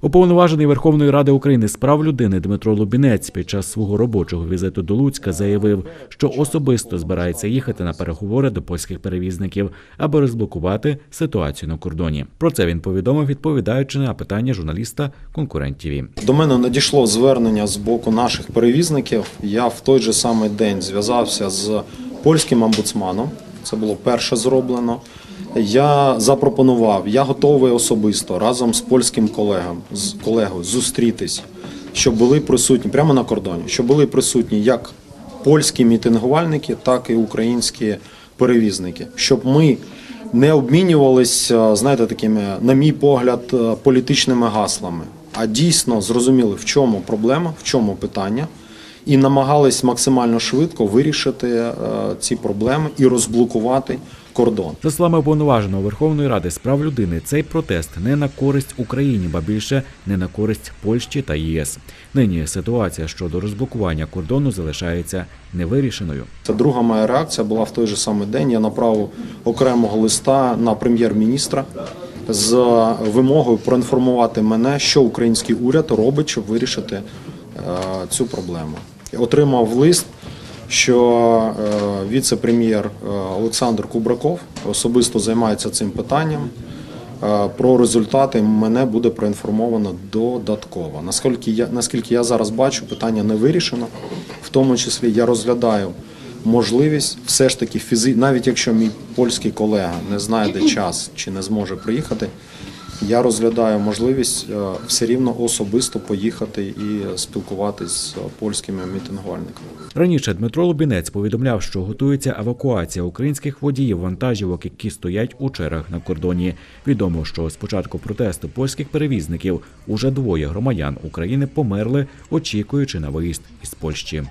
Уповноважений Верховної Ради України з прав людини Дмитро Лубінець під час свого робочого візиту до Луцька заявив, що особисто збирається їхати на переговори до польських перевізників, аби розблокувати ситуацію на кордоні. Про це він повідомив, відповідаючи на питання журналіста конкурентів. До мене надійшло звернення з боку наших перевізників. Я в той же самий день зв'язався з польським омбудсманом. Це було перше зроблено. Я запропонував, я готовий особисто разом з польським колегом, з колегою зустрітись, щоб були присутні прямо на кордоні, щоб були присутні як польські мітингувальники, так і українські перевізники, щоб ми не обмінювалися, знаєте, такими, на мій погляд, е, політичними гаслами, а дійсно зрозуміли, в чому проблема, в чому питання, і намагались максимально швидко вирішити е, ці проблеми і розблокувати кордон. За словами уповноваженого Верховної Ради з прав людини, цей протест не на користь Україні, ба більше не на користь Польщі та ЄС. Нині ситуація щодо розблокування кордону залишається невирішеною. Це друга моя реакція була в той же самий день. Я направив окремого листа на прем'єр-міністра з вимогою проінформувати мене, що український уряд робить, щоб вирішити е, цю проблему. Отримав лист, що е, віце-прем'єр е, Олександр Кубраков особисто займається цим питанням. Е, Про результати мене буде проінформовано додатково. Наскільки я наскільки я зараз бачу, питання не вирішено. В тому числі я розглядаю можливість все ж таки фізи, навіть якщо мій польський колега не знайде час чи не зможе приїхати. Я розглядаю можливість е, все рівно особисто поїхати і спілкуватись з польськими мітингувальниками. Раніше Дмитро Лубінець повідомляв, що готується евакуація українських водіїв вантажівок, які стоять у чергах на кордоні. Відомо, що з початку протесту польських перевізників уже двоє громадян України померли, очікуючи на виїзд із Польщі.